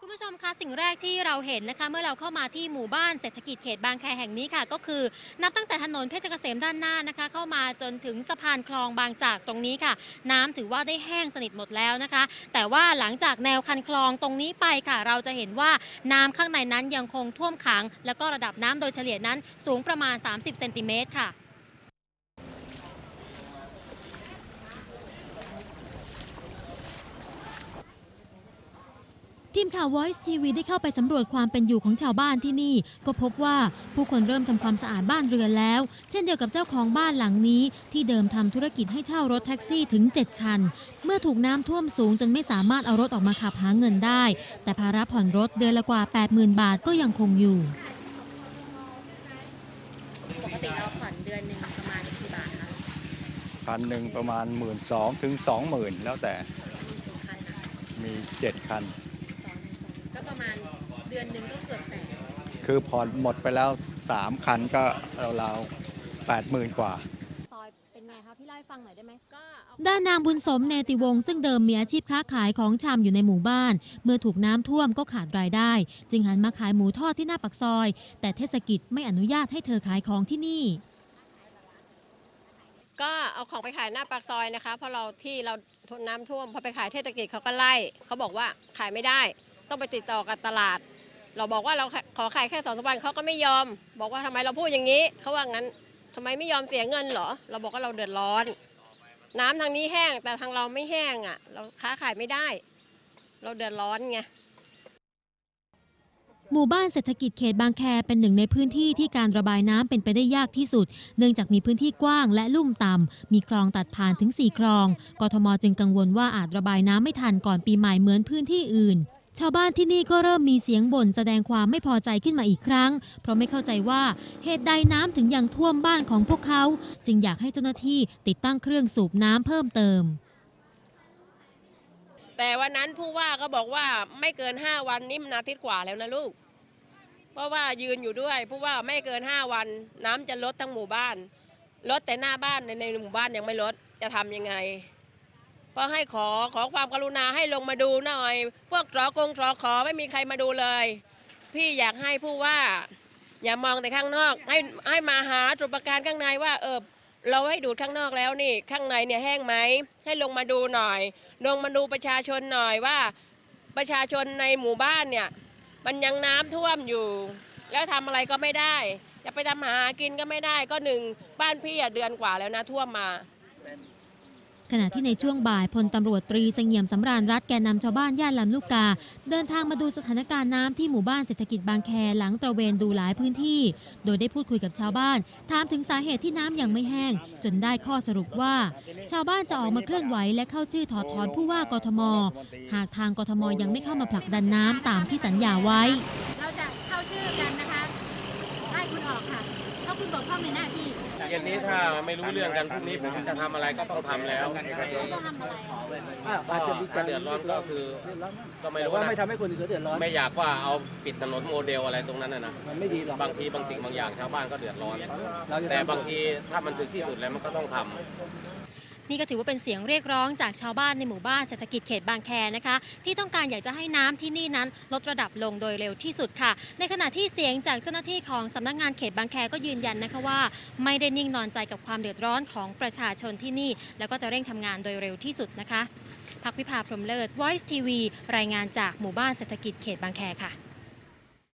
คุณผู้ชมคะสิ่งแรกที่เราเห็นนะคะ เมื่อเราเข้ามาที่หมู่บ้านเศรษฐกิจเขตบางแคแห่งนี้ค่ะ ก็คือนับตั้งแต่ถนนเพชรเกษมด้านหน้านะคะ เข้ามาจนถึงสะพานคลองบางจากตรงนี้ค่ะ น้ำถือว่าได้แห้งสนิทหมดแล้วนะคะ แต่ว่าหลังจากแนวคันคลองตรงนี้ไปค่ะ เราจะเห็นว่าน้ำข้างในนั้นยังคงท่วมขัง แล้วก็ระดับน้ำโดยเฉลี่ยนั้นสูงประมาณ 30เซนติเมตรค่ะ ทีมข่าว Voice TV ได้เข้าไปสำรวจความเป็นอยู่ของชาวบ้านที่นี่ ก็พบว่าผู้คนเริ่มทำความสะอาดบ้านเรือนแล้ว เช่นเดียวกับเจ้าของบ้านหลังนี้ ที่เดิมทำธุรกิจให้เช่ารถแท็กซี่ถึง 7 คัน เมื่อถูกน้ำท่วมสูงจนไม่สามารถเอารถออกมาขับหาเงินได้ แต่ภาระผ่อนรถเดือนละกว่า 80,000 บาทก็ยังคงอยู่ ปกติเราผ่อนเดือนหนึ่งประมาณกี่บาทคะคันหนึ่งประมาณ 1 2ื่นถึง20,000แล้วแต่กี่คันนะมี 7 คัน ก็ประมาณเดือนหนึ่งก็เกือบแสนคือผ่อนหมดไปแล้ว 3 คันก็ราวๆ80,000กว่า ซอยเป็นไงคะพี่เล่าให้ฟังหน่อยได้ไหม ก็เอาด้านนางบุญสมเนติวงศ์ซึ่งเดิมมีอาชีพค้าขายของชำอยู่ในหมู่บ้าน เมื่อถูกน้ำท่วมก็ขาดรายได้ จึงหันมาขายหมูทอดที่หน้าปากซอย แต่เทศกิจไม่อนุญาตให้เธอขายของที่นี่ ก็เอาของไปขายหน้าปากซอยนะคะเพราะเราที่เราทนน้ำท่วมพอไปขายเทศกิจเขาก็ไล่เขาบอกว่าขายไม่ได้ ต้องไปติดต่อกับตลาด เราบอกว่าเราขอขายแค่สองสามวันเขาก็ไม่ยอม บอกว่าทำไมเราพูดอย่างนี้เขาว่างั้นทำไมไม่ยอมเสียเงินเหรอ เราบอกว่าเราเดือดร้อน น้ำทางนี้แห้งแต่ทางเราไม่แห้งอะ เราค้าขายไม่ได้ เราเดือดร้อนไงหมู่บ้านเศรษฐกิจเขตบางแคเป็นหนึ่งในพื้นที่ที่การระบายน้ำเป็นไปได้ยากที่สุด เนื่องจากมีพื้นที่กว้างและลุ่มต่ำมีคลองตัดผ่านถึง 4 คลอง กทมจึงกังวลว่าอาจระบายน้ำไม่ทันก่อนปีใหม่เหมือนพื้นที่อื่น ชาวบ้านที่นี่ก็เริ่มมีเสียงบ่นแสดงความไม่พอใจขึ้นมาอีกครั้ง เพราะไม่เข้าใจว่าเหตุใดน้ำถึงยังท่วมบ้านของพวกเขา จึงอยากให้เจ้าหน้าที่ติดตั้งเครื่องสูบน้ำเพิ่มเติม แต่วันนั้นผู้ว่าก็บอกว่าไม่เกิน 5 วันนี่มันอาทิตย์กว่าแล้วนะลูก เพราะว่ายืนอยู่ด้วยผู้ว่าไม่เกิน 5 วัน น้ำจะลดทั้งหมู่บ้าน ลดแต่หน้าบ้านในในหมู่บ้านยังไม่ลดจะทำยังไง พราะให้ขอขอความกรุณาให้ลงมาดูหน่อย พวกตรอกงตรอขอไม่มีใครมาดูเลย พี่อยากให้ผู้ว่า อย่ามองแต่ข้างนอก ให้ให้มาหาจุดประการข้างในว่าเออเราให้ดูดข้างนอกแล้วนี่ ข้างในเนี่ยแห้งไหมให้ลงมาดูหน่อย ลงมาดูประชาชนหน่อยว่า ประชาชนในหมู่บ้านเนี่ย มันยังน้ำท่วมอยู่ แล้วทำอะไรก็ไม่ได้จะไปทำหากินก็ไม่ได้ก็หนึ่งบ้านพี่อะเดือนกว่าแล้วนะท่วมมา ขณะที่ในช่วงบ่ายพลตำรวจตรีเสงี่ยมสำราญรัฐแกนนำชาวบ้านย่านลำลูกกา เดินทางมาดูสถานการณ์น้ำที่หมู่บ้านเศรษฐกิจบางแคหลังตระเวนดูหลายพื้นที่ โดยได้พูดคุยกับชาวบ้าน ถามถึงสาเหตุที่น้ำยังไม่แห้ง จนได้ข้อสรุปว่า ชาวบ้านจะออกมาเคลื่อนไหวและเข้าชื่อถอดถอนผู้ว่ากทม หากทางกทมยังไม่เข้ามาผลักดันน้ำตามที่สัญญาไว้ เราจะเข้าชื่อกันนะคะให้คุณออกค่ะ เพราะคุณบกพร่องในหน้าที่เย็นนี้ถ้าไม่รู้เรื่องกันพรุ่งนี้ผมจะทำอะไรก็ต้องทำแล้วจะทำอะไรก็ถ้าเดือดร้อนก็คือก็ไม่รู้ว่านะไม่ทำให้คนอื่นเขาเดือดร้อนไม่อยากว่าเอาปิดถนนโมเดลอะไรตรงนั้นนะนะมันไม่ดีหรอกบางทีบางสิ่งบางอย่างชาวบ้านก็เดือดร้อน เราจะแต่ทำบางทีถ้ามันถึงที่สุดแล้วมันก็ต้องทำ นี่ก็ถือว่าเป็นเสียงเรียกร้องจากชาวบ้านในหมู่บ้านเศรษฐกิจเขตบางแคนะคะ ที่ต้องการอยากจะให้น้ำที่นี่นั้นลดระดับลงโดยเร็วที่สุดค่ะ ในขณะที่เสียงจากเจ้าหน้าที่ของสำนักงานเขตบางแคก็ยืนยันนะคะว่า ไม่ได้นิ่งนอนใจกับความเดือดร้อนของประชาชนที่นี่ แล้วก็จะเร่งทำงานโดยเร็วที่สุดนะคะพักวิภาพรมเลิศ Voice TV รายงานจากหมู่บ้านเศรษฐกิจเขตบางแคค่ะ